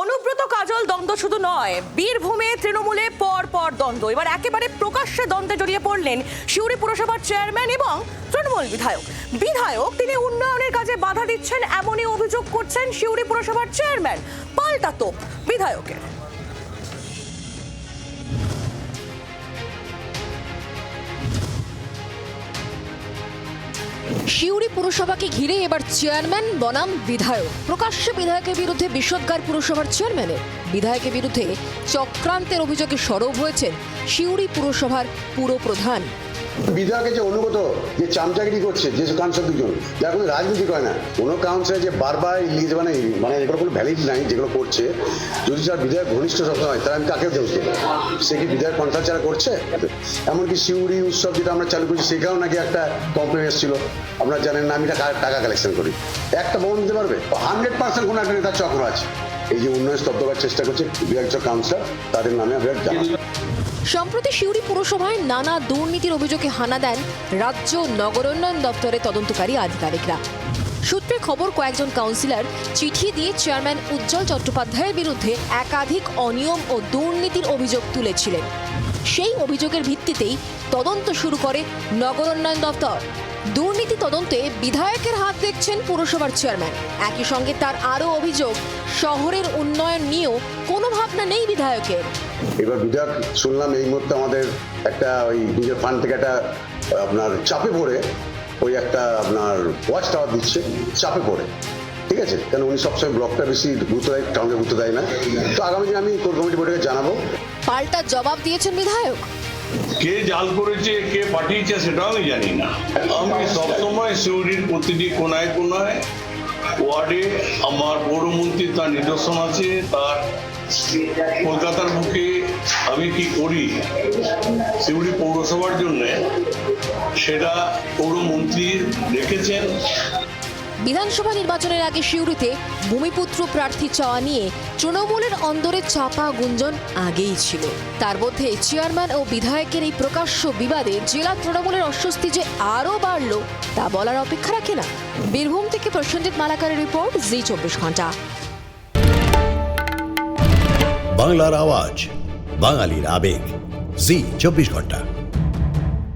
অনুব্রত কাজল দ্বন্দ্ব শুধু নয়, বীরভূমে তৃণমূলে পর পর দ্বন্দ্ব। এবার একেবারে প্রকাশ্যে দ্বন্দ্বে জড়িয়ে পড়লেন শিউরি পুরসভার চেয়ারম্যান এবং তৃণমূল বিধায়ক। বিধায়ক তিনি উন্নয়নের কাজে বাধা দিচ্ছেন, এমনই অভিযোগ করছেন শিউরি পুরসভার চেয়ারম্যান পাল্টা তোপ বিধায়কের। শিউরি পুরসভাকে ঘিরে এবার চেয়ারম্যান বনাম বিধায়ক। প্রকাশ্যে বিধায়কের বিরুদ্ধে বিষদগার পুরসভার চেয়ারম্যানের। বিধায়কের বিরুদ্ধে চক্রান্তের অভিযোগে সরব হয়েছেন শিউরি পুরসভার পুরপ্রধান। বিধায়কের যে অনুগত, যে চামচাগিরি করছে, যে কাউন্সিলর দুজন, যারা কোনো রাজনীতি করে না। কোনো কাউন্সিলর যে বারবার লিজ মানে মানে এগুলো কোনো ভ্যালিড নাই, যেগুলো করছে। যদি তার বিধায়ক ঘনিষ্ঠ সবসময় হয়, তাহলে আমি কাকে দেবো সে কি বিধায়ক কনসাল্ট যারা করছে? এমনকি শিউরি উৎসব যেটা আমরা চালু করছি, সেখানেও নাকি একটা কমপ্লেন এসেছিল। আপনারা জানেন না, আমি টাকা টাকা কালেকশন করি। একটা বন্ধ দিতে পারবে? হান্ড্রেড পার্সেন্ট কোনো একটা নেতার চক্র আছে। এই যে উন্নয়ন স্তব্ধ করার চেষ্টা করছে বিধায়ক কাউন্সিলর তাদের নামে আমরা জানাব। সম্প্রতি সিউড়ি পুরসভায় নানা দুর্নীতির অভিযোগে হানা দেন রাজ্য নগরোন্নয়ন দপ্তরের তদন্তকারী আধিকারিকরা। সূত্রে খবর, কয়েকজন কাউন্সিলর চিঠি দিয়ে চেয়ারম্যান উজ্জ্বল চট্টোপাধ্যায়ের বিরুদ্ধে একাধিক অনিয়ম ও দুর্নীতির অভিযোগ তুলেছিলেন। সেই অভিযোগের ভিত্তিতেই তদন্ত শুরু করে নগরোন্নয়ন দপ্তর। দুর্নীতি তদন্তে বিধায়কের হাত দেখছেন পুরসভার চেয়ারম্যান একই সঙ্গে তার আরও অভিযোগ, শহরের উন্নয়ন নিয়েও কোনো ভাবনা নেই বিধায়কের। এবার বিধায়ক, শুনলাম এই মুহূর্তে আমাদের একটা ওই নিজের ফান্ড থেকে একটা, আপনার চাপে পড়ে। ওই একটা আপনার ওয়াচ টাওয়ার দিচ্ছে চাপে পড়ে। ঠিক আছে? কেন উনি সবসময় ব্লকটা বেশি গুরুত্ব দেয় টাউনে গুরুত্ব দেয় না। তো আগামী দিনে আমি কোর কমিটি বৈঠকে জানাব। পাল্টা জবাব দিয়েছেন বিধায়ক? কে জাল করেছে কে পাঠিয়েছে সেটাও আমি জানি না। আমি সবসময় সিউড়ির প্রতিটি কোনায় কোনায় ওয়ার্ডে আমার পৌরমন্ত্রী তার নিদর্শন আছে তার কলকাতার বুকে আমি কি করি? সিউড়ি পৌরসভার জন্যে সেটা পৌরমন্ত্রী রেখেছেন বিধানসভা নির্বাচনের আগে শিউরিতে ভূমিপুত্র প্রার্থী চাওয়া নিয়ে তৃণমূলের অন্দরে চাপা গুঞ্জন আগেই ছিল। তার মধ্যে চেয়ারম্যান ও বিধায়কের এই প্রকাশ্য বিবাদে জেলা তৃণমূলের অস্বস্তি যে আরও বাড়ল তা বলার অপেক্ষা রাখে না। বীরভূম থেকে প্রসেনজিৎ মালাকারের রিপোর্ট জি চব্বিশ ঘণ্টা। বাংলার আওয়াজ বাঙালির আবেগ জি চব্বিশ ঘণ্টা।